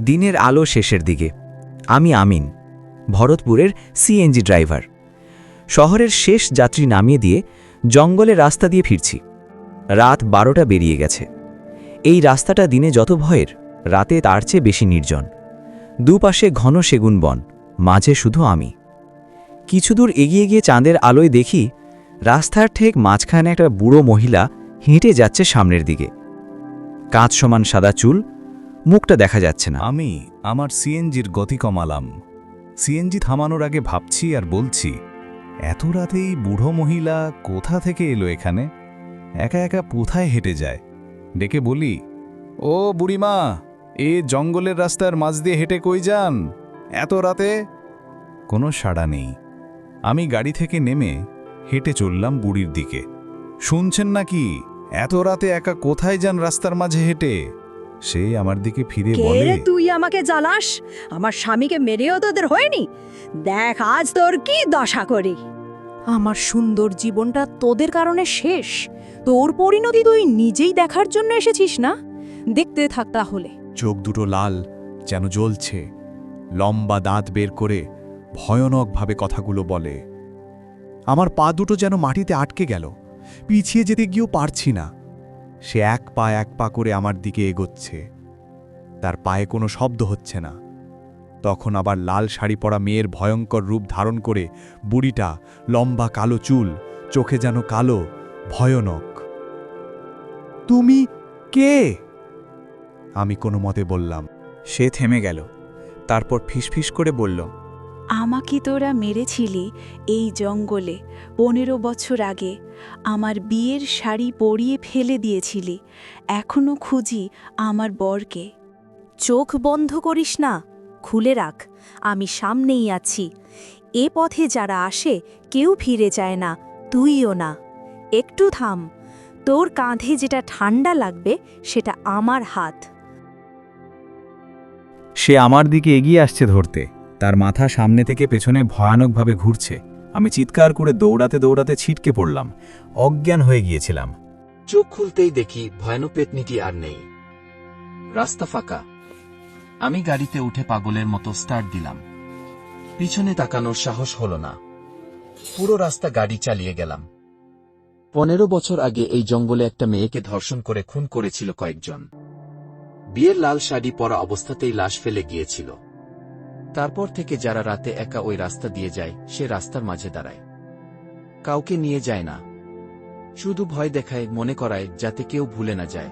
দিনের আলো শেষের দিকে। আমি আমিন, ভরতপুরের সিএনজি ড্রাইভার। শহরের শেষ যাত্রী নামিয়ে দিয়ে জঙ্গলে রাস্তা দিয়ে ফিরছি। রাত বারোটা বেরিয়ে গেছে। এই রাস্তাটা দিনে যত ভয়ের, রাতে তার চেয়ে বেশি নির্জন। দুপাশে ঘন সেগুন বন, মাঝে শুধু আমি। কিছু দূর এগিয়ে গিয়ে চাঁদের আলোয় দেখি, রাস্তার ঠিক মাঝখানে একটা বুড়ো মহিলা হেঁটে যাচ্ছে সামনের দিকে। কাঁচ সমান সাদা চুল মুখটা দেখা যাচ্ছে না। আমি আমার সিএনজির গতি কমালাম। সিএনজি থামানোর আগে ভাবছি আর বলছি, এত রাতেই বুড়ো মহিলা কোথা থেকে এলো এখানে? একা একা কোথায় হেঁটে যায়? ডেকে বলি, ও বুড়িমা, এ জঙ্গলের রাস্তার মাঝ দিয়ে হেঁটে কই যান? এত রাতে? কোনো সাড়া নেই। আমি গাড়ি থেকে নেমে হেঁটে চললাম বুড়ির দিকে। শুনছেন নাকি? এত রাতে একা কোথায় যান রাস্তার মাঝে হেঁটে? সে আমার দিকে ফিরে বলে তুই আমাকে জ্বালাস? আমার স্বামীকে মেরেও তোদের হয়নি। দেখ আজ তোর কি দশা করি। আমার সুন্দর জীবনটা তোদের কারণে শেষ। তোর পরিণতি তুই নিজেই দেখার জন্য এসেছিস না? দেখতে থাক তাহলে। চোখ দুটো লাল যেন জ্বলছে। লম্বা দাঁত বের করে ভয়ানকভাবে কথাগুলো বলে আমার পা দুটো যেন মাটিতে আটকে গেল। পিছিয়ে যেতে গিয়েও পারছি না। সে এক পা এক পা করে আমার দিকে এগোচ্ছে। তার পায়ে কোনো শব্দ হচ্ছে না। তখন আবার লাল শাড়ি পরা মেয়ের ভয়ঙ্কর রূপ ধারণ করে বুড়িটা লম্বা কালো চুল, চোখে যেন কালো, ভয়ানক। তুমি কে? আমি কোনো মতে বললাম। সে থেমে গেল। তারপর ফিসফিস করে বলল আমাকে তোরা মেরেছিলি এই জঙ্গলে। পনেরো বছর আগে আমার বিয়ের শাড়ি পরিয়ে ফেলে দিয়েছিলি। এখনও খুঁজি আমার বরকে। চোখ বন্ধ করিস না খুলে রাখ আমি সামনেই আছি। এ পথে যারা আসে কেউ ফিরে যায় না তুইও না। একটু থাম তোর কাঁধে যেটা ঠান্ডা লাগবে সেটা আমার হাত। সে আমার দিকে এগিয়ে আসছে ধরতে। তার মাথা সামনে থেকে পেছনে ভয়ানকভাবে ঘুরছে। আমি চিৎকার করে দৌড়াতে দৌড়াতে ছিটকে পড়লাম। অজ্ঞান হয়ে গিয়েছিলাম। চোখ খুলতেই দেখি ভয়ানক পেতনিটি আর নেই। রাস্তা ফাঁকা। আমি গাড়িতে উঠে পাগলের মতো স্টার্ট দিলাম। পিছনে তাকানোর সাহস হল না। পুরো রাস্তা গাড়ি চালিয়ে গেলাম। পনেরো বছর আগে এই জঙ্গলে একটা মেয়েকে ধর্ষণ করে খুন করেছিল কয়েকজন। বিয়ের লাল শাড়ি পরা অবস্থাতেই লাশ ফেলে গিয়েছিল। তারপর থেকে যারা রাতে একা ওই রাস্তা দিয়ে যায়, সে রাস্তার মাঝে দাঁড়ায়। কাউকে নিয়ে যায় না। শুধু ভয় দেখায়, মনে করায়, যাতে কেউ ভুলে না যায়।